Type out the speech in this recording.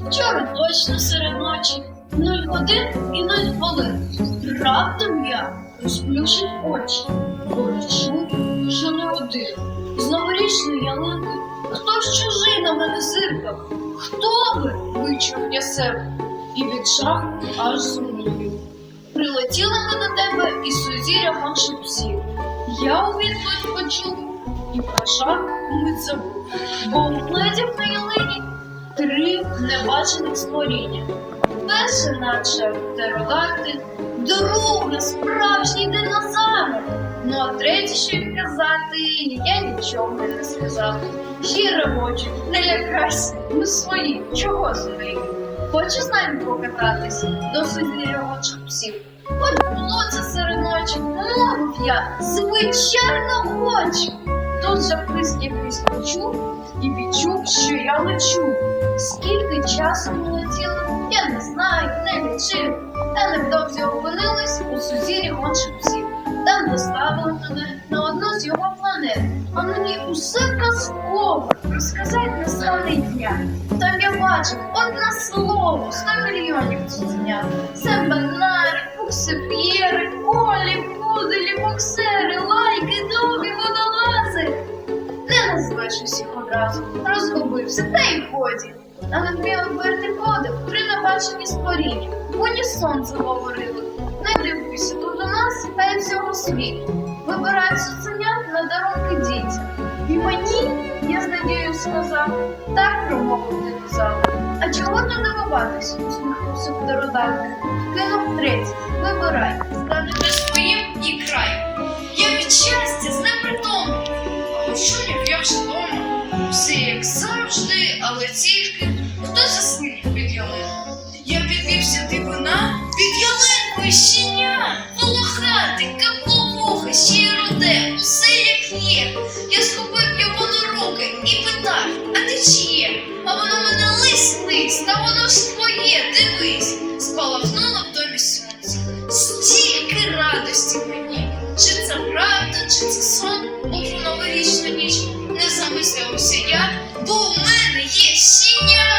Вчора точно серед ночі, нуль годин і нуль хвилин. Раптом я розплющив очі, бо відчув, що не один. З новорічної ялинки хтось чужий на мене зиркав. Хто ви? вичув я себе і від жаху аж зумію. Прилетіли ми до тебе із сузір'я гончих псів. Я у відповідь почув і про жах умить забув, бо угледів на ялині три небачених створіння. Перше, наче птеродактиль, друге справжній динозавр. Ну а третє, що й казати, я нічого не сказав. Щиро хочу, не лякайся, ми свої, чого злий? Хочеш з нами покататись до сузір'я очих псів? Хоч було це серед ночі, мовив я, звичайно хочу. Тут же писк якийсь і відчув, що я лечу. Скільки часу ми я не знаю, не лічив. Та невдовзі опинились у сузір'ї гончих псів. Там доставили мене на одну з його планет. А мені усе казково розказати настаний дня. Там я бачив одне слово, сто мільйонів цуценят. Це бенари, пуксип'єри, колі, пуделі, боксери, лайки, довгі водолази. Не назвеш усіх одразу, розгубився, та й годі. А над мій оберти подив три небачені створіння. Буні сонце говорили. Не дивуйся, тут у нас та й всього світу. Вибирають суценят на дарунки дітям. І мені, я з надією сказав, так промовив динозавр. А чого не дивуватись? усміхнувся птеродактиль. Кинув третій. Але тільки хто заснув під ялинку. Я підвівся дивина під ялинкою щеня, волохатий, капловуха, ще й руде, усе як є. Я схопив його на руки і питав, а ти чиє? А воно мене лись лись, та воно ж твоє, дивись. Спалахнуло в домі сонце. Стільки радості мені. Чи це правда, чи це сон? У новорічну ніч не замислювався я, бо у мене є сіння.